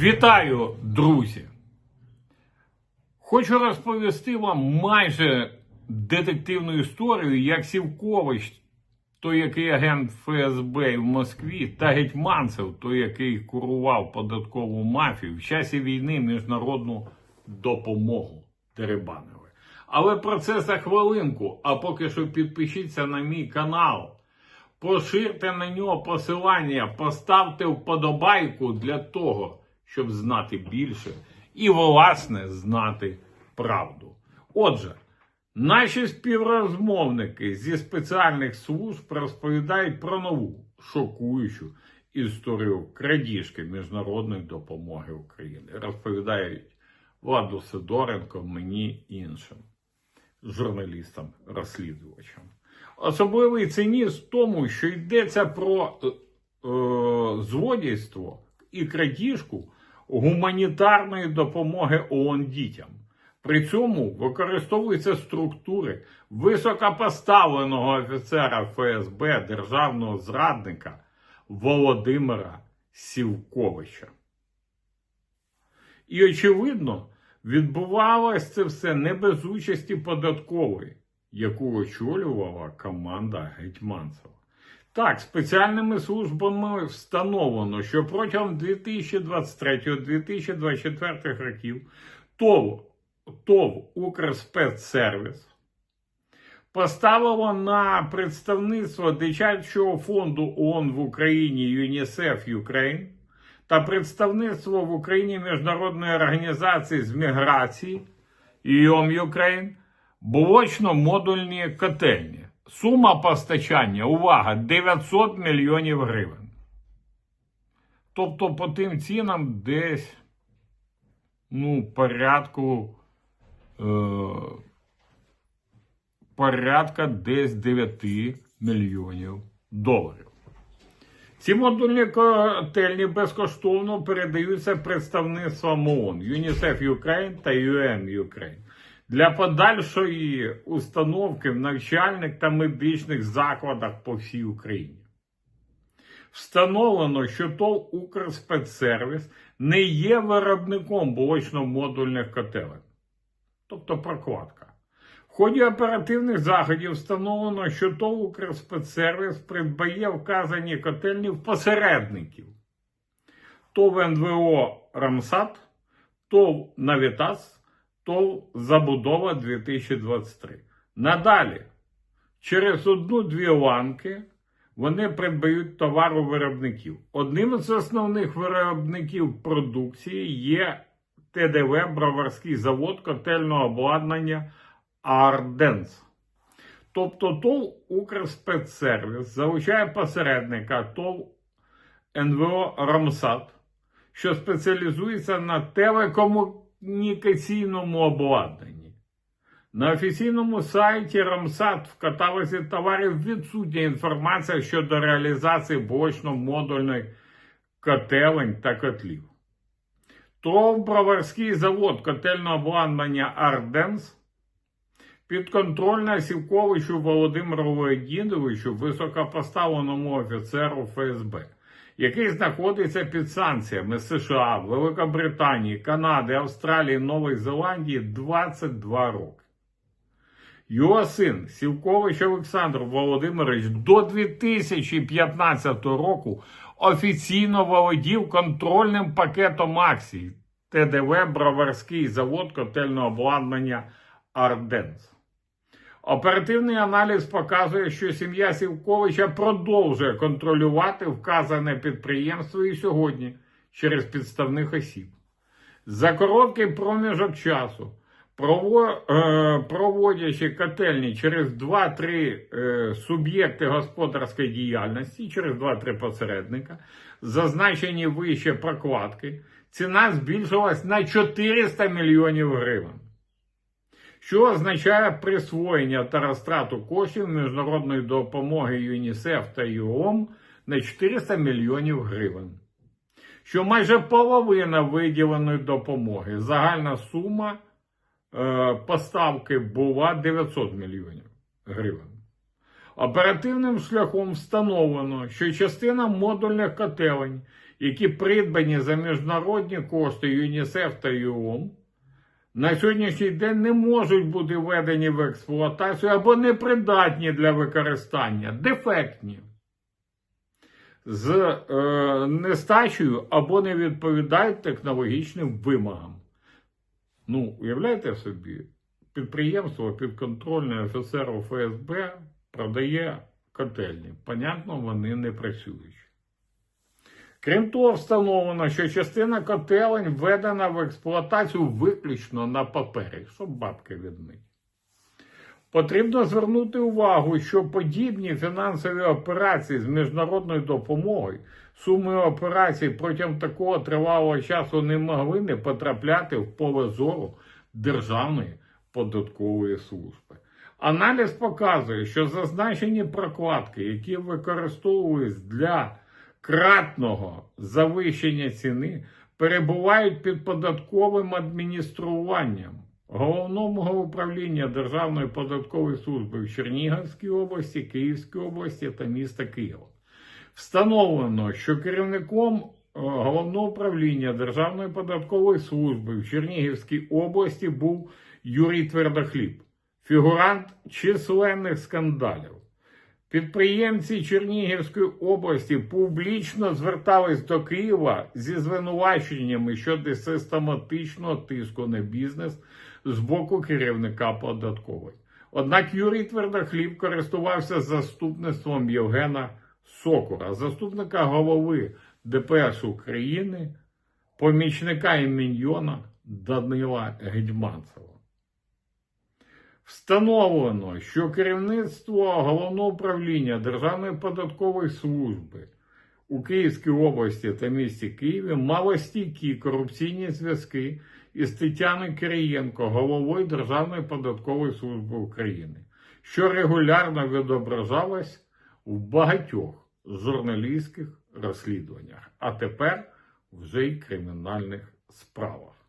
Вітаю, друзі! Хочу розповісти вам майже детективну історію, як Сівкович, той, який агент ФСБ в Москві, та Гетьманцев, той, який курував податкову мафію, в часі війни міжнародну допомогу Дерибанові. Але про це за хвилинку. А поки що підпишіться на мій канал. Поширте на нього посилання, поставте вподобайку для того, щоб знати більше і, власне, знати правду. Отже, наші співрозмовники зі спеціальних служб розповідають про нову шокуючу історію крадіжки міжнародної допомоги України. Розповідають Владу Сидоренко, мені іншим журналістам-розслідувачам. Особливий цинізм в тому, що йдеться про е, е, злодійство і крадіжку гуманітарної допомоги ООН дітям. При цьому використовуються структури високопоставленого офіцера ФСБ державного зрадника Володимира Сівковича. І, очевидно, відбувалося це все не без участі податкової, яку очолювала команда Гетьманцева. Так, спеціальними службами встановлено, що протягом 2023-2024 років ТОВ, ТОВ Укрспецсервіс поставило на представництво дитячого фонду ООН в Україні ЮНІСЕФ Юкрейн та представництво в Україні Міжнародної організації з міграції ЮОМ Юкрейн блочно-модульні котельні. Сума постачання, увага, 900 мільйонів гривень. Тобто по тим цінам десь ну, порядку е, порядка десь 9 мільйонів доларів. Ці модульні котельні безкоштовно передаються представництвам ООН, ЮНІСЕФ Юкрейн та ЮН Юкрейн для подальшої установки в навчальних та медичних закладах по всій Україні. Встановлено, що ТОВ Укрспецсервіс не є виробником блочно-модульних котелень, тобто прокладка. В ході оперативних заходів встановлено, що ТОВ Укрспецсервіс придбає вказані котельні в посередників ТОВ НВО Рамсат, ТОВ Навітас, ТОВ Забудова 2023. Надалі, через одну-дві ланки вони придбають товару виробників. Одним з основних виробників продукції є ТДВ Броварський завод котельного обладнання Арденс. Тобто ТОВ Укрспецсервіс залучає посередника ТОВ НВО Рамсат, що спеціалізується на телекомунікаційному обладнанні. На офіційному сайті Рамсат в каталозі товарів відсутня інформація щодо реалізації блочно-модульних котелень та котлів. ТОВ Броварський завод котельного обладнання Арденс підконтрольна Сівковичу Володимиру Леонідовичу, високопоставленому офіцеру ФСБ, який знаходиться під санкціями США, Великобританії, Канади, Австралії, Нової Зеландії 22 роки. Його син Сівкович Олександр Володимирович до 2015 року офіційно володів контрольним пакетом акцій ТДВ Броварський завод котельного обладнання Арденс. Оперативний аналіз показує, що сім'я Сівковича продовжує контролювати вказане підприємство і сьогодні через підставних осіб. За короткий проміжок часу, е, проводячи котельні через 2-3 е, суб'єкти господарської діяльності, через 2-3 посередника, зазначені вище прокладки, ціна збільшилась на 400 мільйонів гривень що означає присвоєння та розтрату коштів міжнародної допомоги ЮНІСЕФ та ЮОМ на 400 мільйонів гривень. Що майже половина виділеної допомоги, загальна сума е, поставки була 900 мільйонів гривень. Оперативним шляхом встановлено, що частина модульних котелень, які придбані за міжнародні кошти ЮНІСЕФ та ЮОМ, на сьогоднішній день не можуть бути введені в експлуатацію або непридатні для використання, дефектні. З е, нестачею або не відповідають технологічним вимогам. Ну, уявляєте собі, підприємство підконтрольне офіцеру ФСБ продає котельні. Понятно, вони не працюють. Крім того, встановлено, що частина котелень введена в експлуатацію виключно на папері, щоб бабки відмити. Потрібно звернути увагу, що подібні фінансові операції з міжнародною допомогою, суми операцій протягом такого тривалого часу не могли не потрапляти в поле зору Державної податкової служби. Аналіз показує, що зазначені прокладки, які використовують для кратного завищення ціни, перебувають під податковим адмініструванням Головного управління Державної податкової служби в Чернігівській області, Київській області та міста Києва. Встановлено, що керівником е, головного управління Державної податкової служби в Чернігівській області був Юрій Твердохліб, фігурант численних скандалів. Підприємці Чернігівської області публічно звертались до Києва зі звинуваченнями щодо систематичного тиску на бізнес з боку керівника податкової. Однак Юрій Твердохліб користувався заступництвом Євгена Сокура, заступника голови ДПС України, помічника і Данила Гетьманцева. Встановлено, що керівництво головного управління Державної податкової служби у Київській області та місті Києві мало стійкі корупційні зв'язки із Тетяною Кирієнко, головою Державної податкової служби України, що регулярно відображалось в багатьох журналістських розслідуваннях, а тепер вже й кримінальних справах.